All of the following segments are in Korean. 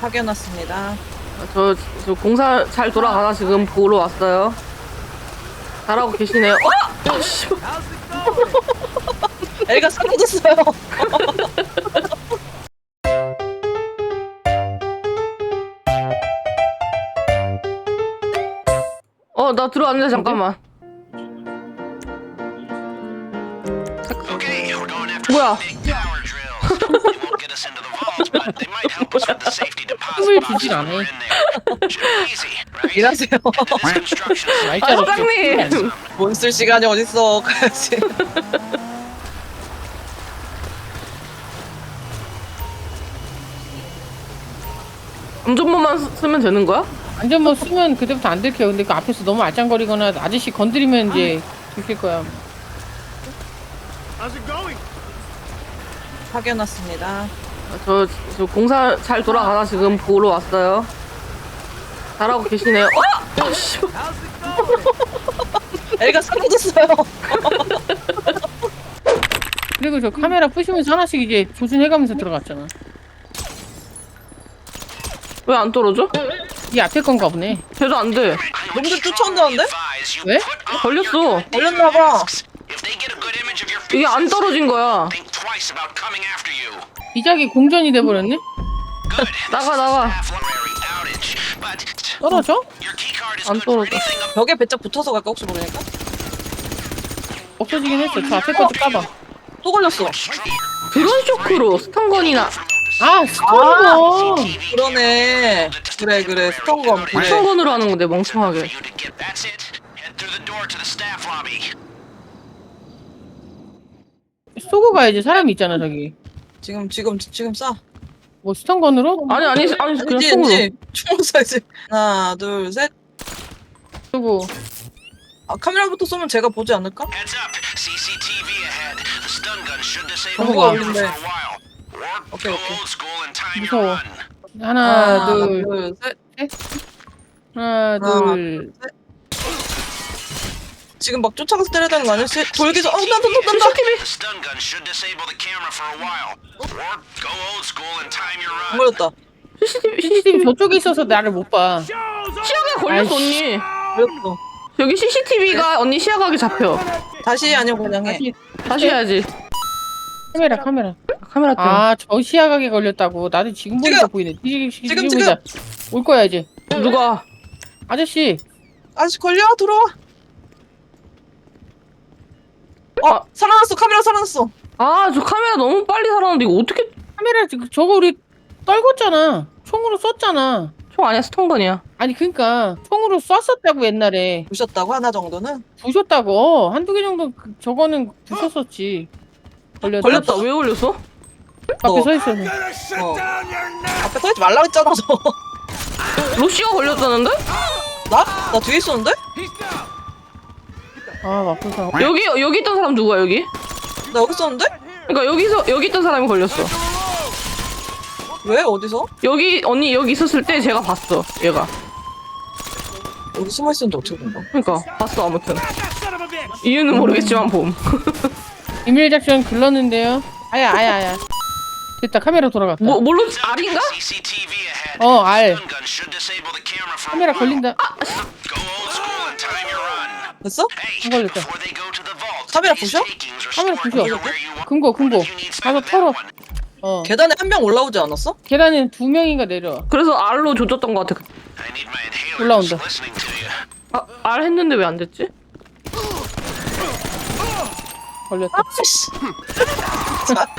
확인했습니다. 저, 저 공사 잘 돌아가나 지금 보러 왔어요. 잘하고 계시네요. 어? 아, 씨. 애가 사라졌어요. 어, 나 들어왔는데 잠깐만. 뭐야? 힘을 주질 않아. 일하세요. 아, 날짜로 사장님! 돈쓸 시간이 어딨어. 가야지. 안전모만 쓰- 쓰면 되는 거야? 완전 뭐 쓰면 그때부터 안 들켜요. 근데 그 앞에서 너무 알짱거리거나 아저씨 건드리면 이제 들킬 거야. 확인했습니다. 저, 저 공사 잘 돌아가나 지금 보러 왔어요. 잘하고 계시네요. 어? 아, 씨. 애가 사라졌어요. 그리고 저 카메라 부시면서 하나씩 이제 조준해가면서 들어갔잖아. 왜 안 떨어져? 이 앞에 건가 보네. 쟤도 안 돼. 놈들 쫓아온다는데? 왜? 걸렸어. 걸렸나봐. 이게 안 떨어진 거야. think twice about coming after you. 비작이 공전이 돼버렸네? 나가, 나가. 떨어져? 안 떨어져. 벽에 배짝 붙어서 갈까 혹시 모르니까? 없어지긴 했어. 저 앞에 것도 까봐. 또 걸렸어. 드론 쇼크로 스턴건이나 아, 스톤거! 그러네. 그래 그래 스턴검 그래. 스턴건으로 하는 건데 멍청하게. 쏘고 가야지. 사람이 있잖아, 저기. 지금 지금 지금 쏴. 뭐 스톤건으로? 아니 아니 아니 그냥 총으로. 총으로 쏴야지. 하나 둘 셋. 쏘고. 아, 카메라부터 쏘면 제가 보지 않을까? Heads up. CCTV ahead. The stun gun should disable 정보가 the camera 올린대. for a while. Or 오케이, go 오케이. old school and time 무서워. your run. 하나, 둘, 셋. 하나, 하나, 둘. 지금 막 쫓아가서 때려다는 거 아니야? 쟤 돌기 전. 어, 난다, 난다, 난다. 안. 걸렸다. CCTV CCTV 저쪽에 있어서 나를 못 봐. 시야가 걸렸어. 언니. 걸렸어. 여기 CCTV가 언니 시야각이 잡혀. 다시 아니면 그냥 해. 다시 다시 해야지. 카메라, 카메라. 카메라 때문에. 아, 저 시야각에 걸렸다고. 나도 지금 보니까 지금! 보이네. 지금, 지금, 지금. 올 거야, 이제. 누가? 아저씨, 아직 걸려 들어와. 어 아. 살아났어 카메라 살아났어. 아 저 카메라 너무 빨리 살았는데 이거 어떻게 카메라 지금 저거 우리 떨궜잖아. 총으로 쐈잖아. 총 아니야 스턴건이야. 아니 그러니까 총으로 쐈었다고 옛날에 보셨다고 하나 정도는 부셨다고 한두 개 정도 그- 저거는 부셨었지. 걸렸다. 걸렸다. 왜 걸렸어? 앞에 어. 서 있어서. 어. 앞에 서 있지 말라 했잖아 너. 로시가 걸렸다는데? 나? 나 뒤에 있었는데? 아 맞고서. 여기 여기 있던 사람 누구야 여기? 나 여기 있었는데? 그러니까 여기서 여기 있던 사람이 걸렸어. 왜 어디서? 여기 언니 여기 있었을 때 제가 봤어. 얘가. 여기 숨어 있었는데 어떻게 본 거야? 그러니까 봤어 아무튼. 이유는 모르겠지만 봄. 비밀 작전 글렀는데요. 아야 아야 아야. 됐다 카메라 돌아갔다. 뭐 뭘로 알인가? CCTV ahead. 어 알. Stun gun should disable the camera for a 카메라. 걸린다. Go old school and time your run. 됐어? 안 걸렸다. 카메라 부셔? 카메라 부셔. 금고 금고. 가서 털어. 어. 계단에 한 명 올라오지 않았어? 계단에 두 명인가 내려와. 그래서 R로 조졌던 것 같아. 올라온다. 아, R 했는데 왜 안 됐지? 걸렸다. 아 씨.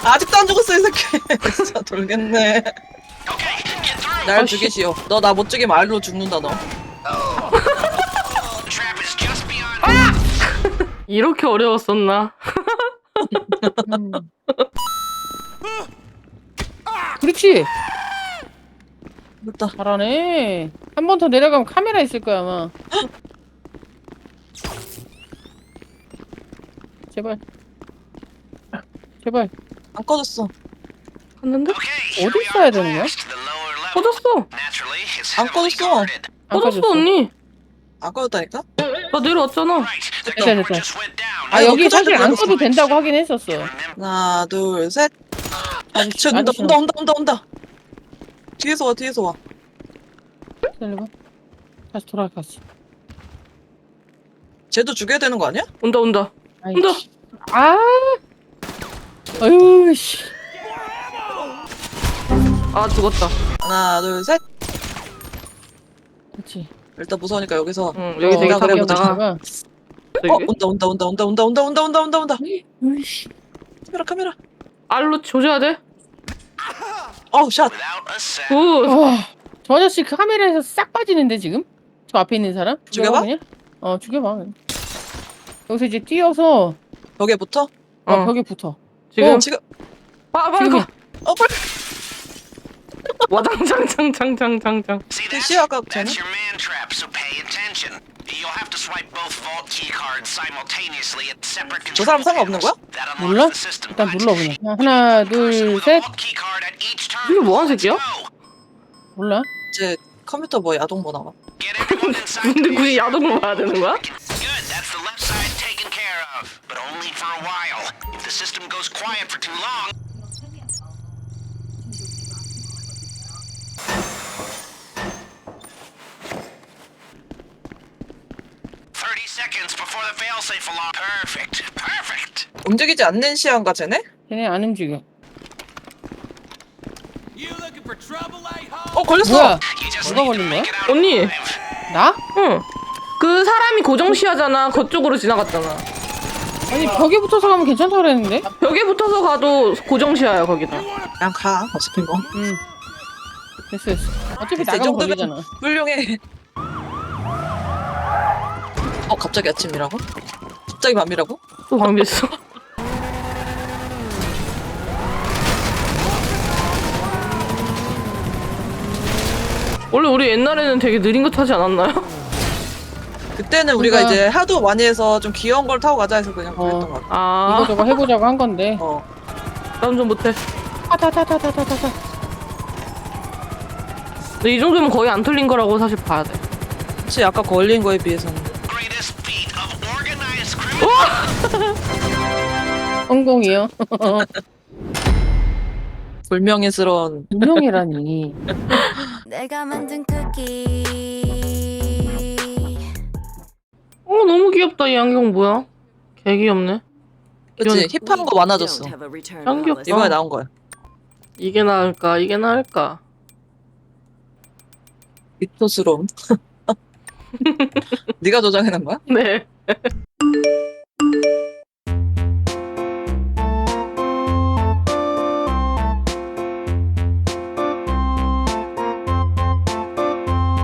아직도 안 죽었어 이 새끼. 진짜 돌겠네. 날. 죽이시오. 너 나 못 죽이면 알로 죽는다 너. 이렇게 어려웠었나? 음. 그렇지. 됐다. 잘하네. 한 번 더 내려가면 카메라 있을 거야 아마. 제발. 제발. 안 꺼졌어. 갔는데? 어디 있어야 되는 거야? 꺼졌어. 안 꺼졌어 꺼졌어. 언니. 안 꺼졌다니까? 나 내려왔잖아. 됐다, 됐다. 아 여기 그 사실 안 꺼도 된다고 하긴 했었어. 하나 둘 셋. 아저씨, 저 온다 아저씨. 온다 온다 온다 온다. 뒤에서 와 뒤에서 와. 기다려봐. 다시 돌아갔어. 쟤도 죽여야 되는 거 아니야? 온다 온다. 아이, 온다. 씨. 아! 아유, 씨. 아 죽었다. 하나 둘 셋. 그렇지. 일단 무서우니까 여기서. 응 여기 어, 되게 나 그래, 가볍다가 다가 어 되게 온다 온다 온다 온다 온다 온다 온다 온다 온다 온다. 으이씨. 카메라 카메라. 알로 조져야 돼. 어우 샷. 굿. 와, 저 아저씨 그 카메라에서 싹 빠지는데 지금? 저 앞에 있는 사람? 죽여봐? 그냥? 어, 죽여봐. 그냥. 여기서 이제 뛰어서 벽에 붙어. 어, 어. 벽에 붙어. 지금 어, 지금. 아 빨리 지금이야. 가. 어 빨리. 와장장장장장장장. 그 시야가 쟤는? that's your man trap, so pay attention. You'll have to swipe both vault key cards simultaneously at separate 저 사람 상관없는 거야? panels. That unlocks 몰라? the system, 일단 눌러 그냥. 하나, 둘, 셋. 이게 뭐하는 새끼야? 몰라? 이제 컴퓨터 뭐 야동 뭐 나와. Get everyone inside 근데 굳이 야동을 봐야 되는 거야? Good, that's the left side taken care of, but only for a while. If the system goes quiet for too long, seconds before the failsafe alarm. Perfect. Perfect. 움직이지 않는 시야인가 쟤네? 걔네 안 움직여. 어 걸렸어. 뭐야? You just 누가 need to 걸린 거야? make it out 언니. alive. 나? 응. 그 사람이 고정시야잖아. 그쪽으로 지나갔잖아. 아니, 벽에 붙어서 가면 괜찮다 그랬는데? 벽에 붙어서 가도 고정시야야 거기다. 그냥 가. 어차피 뭐 응. 됐어, 됐어. 어차피 됐어, 이 나가면 정도면- 걸리잖아. 훌륭해. 어 갑자기 아침이라고? 갑자기 밤이라고? 또 방비했어. 원래 우리 옛날에는 되게 느린 거 타지 않았나요? 그때는 우리가 그러니까- 이제 하도 많이 해서 좀 귀여운 걸 타고 가자 해서 그냥 그랬던 어. 것 같아. 아, 이거저거 해보자고 한 건데. 어. 난 좀 못해. 타타타타타타타. 근데 이 정도면 거의 안 틀린 거라고 사실 봐야 돼. 혹시 아까 걸린 거에 비해서는 성공이요. 불명예스러운 분명이라니. 내가 만든 쿠키 어, 너무 귀엽다. 이 안경 뭐야? 개 귀엽네. 그치 힙한 거 많아졌어. 짱 귀엽다. 이번에 나온 거야. 이게 나을까? 이게 나을까? 빅토스러움. 네가 조정해놓은 거야? 네.